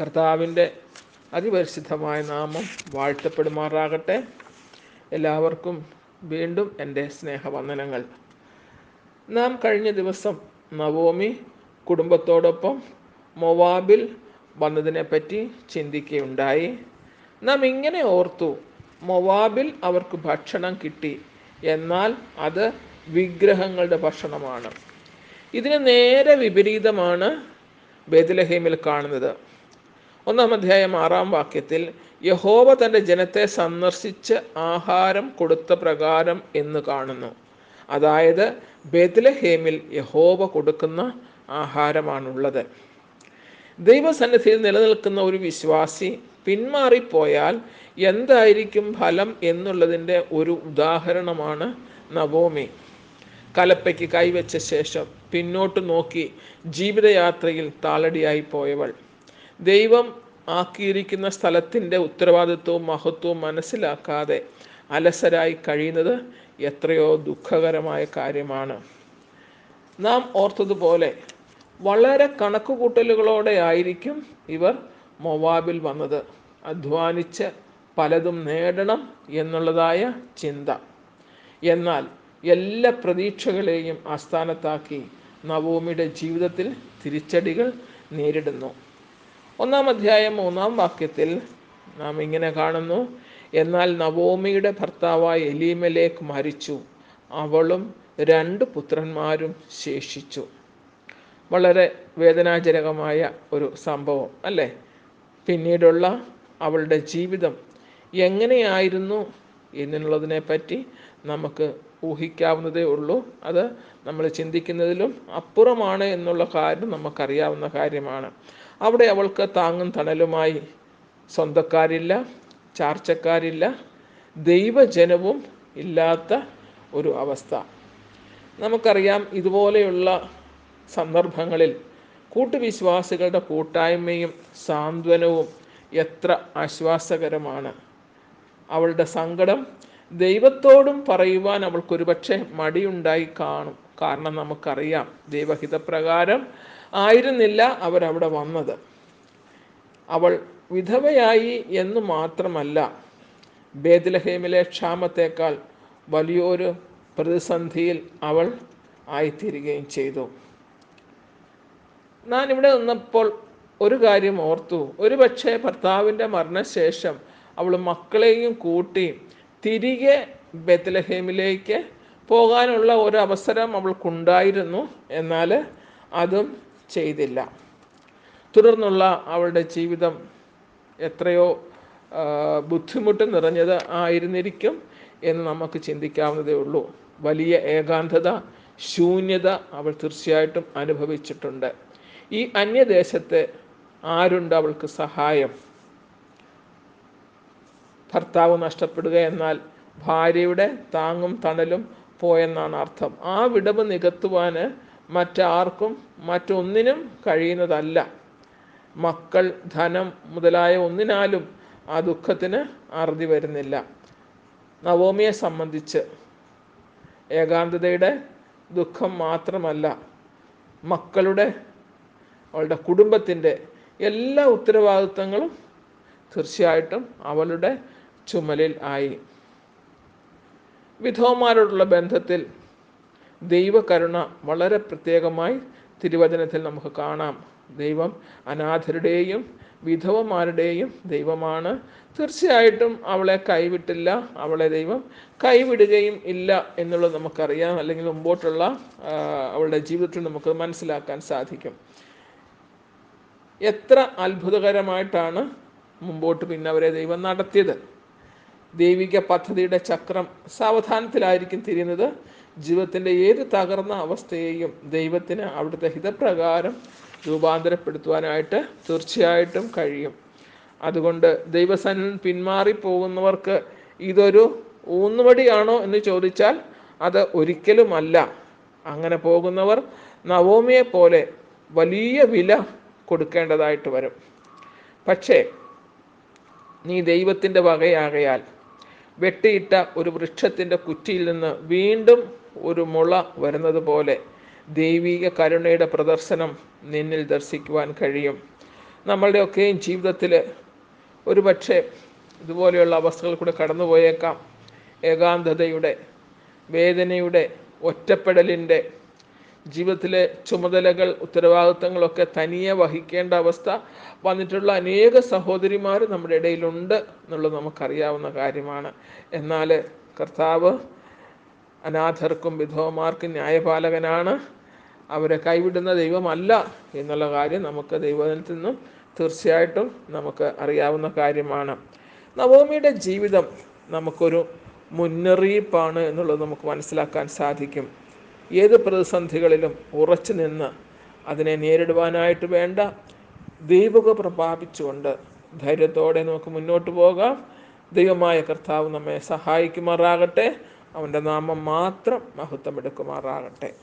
കർത്താവിന്റെ അതിപരിശുദ്ധമായ നാമം വാഴ്ത്തപ്പെടുമാറാകട്ടെ. എല്ലാവർക്കും വീണ്ടും എന്റെ സ്നേഹവന്ദനങ്ങൾ. നാം കഴിഞ്ഞ ദിവസം നവോമി കുടുംബത്തോടൊപ്പം മൊവാബിൽ വന്നതിനെപ്പറ്റി ചിന്തിക്കുകയുണ്ടായി. നാം ഇങ്ങനെ ഓർത്തു മൊവാബിൽ അവർക്ക് ഭക്ഷണം കിട്ടി എന്നാൽ അത് വിഗ്രഹങ്ങളുടെ ഭക്ഷണമാണ്. ഇതിന് നേരെ വിപരീതമാണ് ബേദലഹേമിൽ കാണുന്നത്. ഒന്നാം അധ്യായം ആറാം വാക്യത്തിൽ യഹോവ തന്റെ ജനത്തെ സന്ദർശിച്ച് ആഹാരം കൊടുത്ത പ്രകാരം എന്ന് കാണുന്നു. അതായത് ബേത്ലഹേമിൽ യഹോവ കൊടുക്കുന്ന ആഹാരമാണുള്ളത്. ദൈവസന്നിധിയിൽ നിലനിൽക്കുന്ന ഒരു വിശ്വാസി പിന്മാറിപ്പോയാൽ എന്തായിരിക്കും ഫലം എന്നുള്ളതിന്റെ ഒരു ഉദാഹരണമാണ് നവോമി. കലപ്പയ്ക്ക് കൈവച്ച ശേഷം പിന്നോട്ട് നോക്കി ജീവിതയാത്രയിൽ താളടിയായി പോയവൾ. ദൈവം ആക്കിയിരിക്കുന്ന സ്ഥലത്തിന്റെ ഉത്തരവാദിത്വവും മഹത്വവും മനസ്സിലാക്കാതെ അലസരായി കഴിയുന്നത് എത്രയോ ദുഃഖകരമായ കാര്യമാണ്. നാം ഓർത്തതുപോലെ വളരെ കണക്കുകൂട്ടലുകളോടെ ആയിരിക്കും ഇവർ മൊവാബിൽ വന്നത്. അധ്വാനിച്ച് പലതും നേടണം എന്നുള്ളതായ ചിന്ത. എന്നാൽ എല്ലാ പ്രതീക്ഷകളെയും ആസ്ഥാനത്താക്കി നവോമിയുടെ ജീവിതത്തിൽ തിരിച്ചടികൾ നേരിടുന്നു. ഒന്നാം അധ്യായം മൂന്നാം വാക്യത്തിൽ നാം ഇങ്ങനെ കാണുന്നു എന്നാൽ നവോമിയുടെ ഭർത്താവായ എലീമലേക്ക് മരിച്ചു. അവളും രണ്ട് പുത്രന്മാരും ശേഷിച്ചു. വളരെ വേദനാജനകമായ ഒരു സംഭവം അല്ലേ? പിന്നീടുള്ള അവളുടെ ജീവിതം എങ്ങനെയായിരുന്നു എന്നുള്ളതിനെ പറ്റി നമുക്ക് ഊഹിക്കാവുന്നതേ ഉള്ളൂ. അത് നമ്മൾ ചിന്തിക്കുന്നതിലും അപ്പുറമാണ് എന്നുള്ള കാര്യം നമുക്കറിയാവുന്ന കാര്യമാണ്. അവിടെ അവൾക്ക് താങ്ങും തണലുമായി സ്വന്തക്കാരില്ല ചാർച്ചക്കാരില്ല ദൈവജനവും ഇല്ലാത്ത ഒരു അവസ്ഥ. നമുക്കറിയാം ഇതുപോലെയുള്ള സന്ദർഭങ്ങളിൽ കൂട്ടുവിശ്വാസികളുടെ കൂട്ടായ്മയും സാന്ത്വനവും എത്ര ആശ്വാസകരമാണ്. അവളുടെ സങ്കടം ദൈവത്തോടും പറയുവാൻ അവൾക്കൊരുപക്ഷെ മടിയുണ്ടായി കാണും. കാരണം നമുക്കറിയാം. ദൈവഹിതപ്രകാരം ആയിരുന്നില്ല അവരവിടെ വന്നത്. അവൾ വിധവയായി എന്ന് മാത്രമല്ല ബേദലഹേമിലെ ക്ഷാമത്തേക്കാൾ വലിയൊരു പ്രതിസന്ധിയിൽ അവൾ ആയിത്തീരുകയും ചെയ്തു. ഞാൻ ഇവിടെ നിന്നപ്പോൾ ഒരു കാര്യം ഓർത്തു. ഒരു പക്ഷേ ഭർത്താവിന്റെ മരണശേഷം അവൾ മക്കളെയും കൂട്ടി തിരികെ ബെത്ലഹേമിലേക്ക് പോകാനുള്ള ഒരു അവസരം അവൾക്കുണ്ടായിരുന്നു. എന്നാൽ അതും ചെയ്തില്ല. തുടർന്നുള്ള അവളുടെ ജീവിതം എത്രയോ ബുദ്ധിമുട്ട് നിറഞ്ഞത് ആയിരുന്നിരിക്കും എന്ന് നമുക്ക് ചിന്തിക്കാവുന്നതേ ഉള്ളൂ. വലിയ ഏകാന്തത ശൂന്യത അവൾ തീർച്ചയായിട്ടും അനുഭവിച്ചിട്ടുണ്ട്. ഈ അന്യദേശത്ത് ആരുണ്ട് അവൾക്ക് സഹായം? ഭർത്താവ് നഷ്ടപ്പെടുക എന്നാൽ ഭാര്യയുടെ താങ്ങും തണലും പോയെന്നാണ് അർത്ഥം. ആ വിടവ് നികത്തുവാൻ മറ്റാർക്കും മറ്റൊന്നിനും കഴിയുന്നതല്ല. മക്കൾ ധനം മുതലായ ഒന്നിനാലും ആ ദുഃഖത്തിന് അറുതി വരുന്നില്ല. നവോമിയെ സംബന്ധിച്ച് ഏകാന്തതയുടെ ദുഃഖം മാത്രമല്ല മക്കളുടെ അവളുടെ കുടുംബത്തിന്റെ എല്ലാ ഉത്തരവാദിത്തങ്ങളും തീർച്ചയായിട്ടും അവളുടെ ചുമലിൽ ആയി. വിധവന്മാരോടുള്ള ബന്ധത്തിൽ ദൈവകരുണ വളരെ പ്രത്യേകമായി തിരുവചനത്തിൽ നമുക്ക് കാണാം. ദൈവം അനാഥരുടെയും വിധവമാരുടെയും ദൈവമാണ്. തീർച്ചയായിട്ടും അവളെ കൈവിട്ടില്ല അവളെ ദൈവം കൈവിടുകയും ഇല്ല എന്നുള്ളത് നമുക്കറിയാം. അല്ലെങ്കിൽ മുമ്പോട്ടുള്ള അവളുടെ ജീവിതത്തിൽ നമുക്ക് മനസ്സിലാക്കാൻ സാധിക്കും. എത്ര അത്ഭുതകരമായിട്ടാണ് മുമ്പോട്ട് പിന്നെ അവരെ ദൈവം നടത്തിയത്. ദൈവിക പദ്ധതിയുടെ ചക്രം സാവധാനത്തിലായിരിക്കും തിരിയുന്നത്. ജീവിതത്തിന്റെ ഏത് തകർന്ന അവസ്ഥയെയും ദൈവത്തിന് അവിടുത്തെ ഹിതപ്രകാരം രൂപാന്തരപ്പെടുത്തുവാനായിട്ട് തീർച്ചയായിട്ടും കഴിയും. അതുകൊണ്ട് ദൈവസനിൽ പിന്മാറി പോകുന്നവർക്ക് ഇതൊരു ഊന്നുവടിയാണോ എന്ന് ചോദിച്ചാൽ അത് ഒരിക്കലുമല്ല. അങ്ങനെ പോകുന്നവർ നവോമിയെ പോലെ വലിയ വില കൊടുക്കേണ്ടതായിട്ട് വരും. പക്ഷേ നീ ദൈവത്തിന്റെ വകയാകയാൽ വെട്ടിയിട്ട ഒരു വൃക്ഷത്തിന്റെ കുറ്റിയിൽ നിന്ന് വീണ്ടും ഒരു മുള വരുന്നത് പോലെ ദൈവിക കരുണയുടെ പ്രദർശനം നിന്നിൽ ദർശിക്കുവാൻ കഴിയും. നമ്മളുടെയൊക്കെയും ജീവിതത്തിൽ ഒരു പക്ഷേ ഇതുപോലെയുള്ള അവസ്ഥകൾ കൂടെ കടന്നുപോയേക്കാം. ഏകാന്തതയുടെ വേദനയുടെ ഒറ്റപ്പെടലിന്റെ ജീവിതത്തിലെ ചുമതലകൾ ഉത്തരവാദിത്തങ്ങളൊക്കെ തനിയെ വഹിക്കേണ്ട അവസ്ഥ വന്നിട്ടുള്ള അനേക സഹോദരിമാർ നമ്മുടെ ഇടയിലുണ്ട് എന്നുള്ളത് നമുക്കറിയാവുന്ന കാര്യമാണ്. എന്നാൽ കർത്താവ് അനാഥർക്കും വിധവമാർക്കും ന്യായപാലകനാണ്. അവരെ കൈവിടുന്ന ദൈവമല്ല എന്നുള്ള കാര്യം നമുക്ക് ദൈവത്തിൽ നിന്നും തീർച്ചയായിട്ടും നമുക്ക് അറിയാവുന്ന കാര്യമാണ്. നവോമിയുടെ ജീവിതം നമുക്കൊരു മുന്നറിയിപ്പാണ് എന്നുള്ളത് നമുക്ക് മനസ്സിലാക്കാൻ സാധിക്കും. ഏത് പ്രതിസന്ധികളിലും ഉറച്ചു നിന്ന് അതിനെ നേരിടുവാനായിട്ട് വേണ്ട. ദൈവക പ്രഭാപിച്ചുകൊണ്ട് ധൈര്യത്തോടെ നമുക്ക് മുന്നോട്ട് പോകാം. ദൈവമായ കർത്താവ് നമ്മെ സഹായിക്കുമാറാകട്ടെ. അവന്റെ നാമം മാത്രം മഹത്വമെടുക്കുമാറാകട്ടെ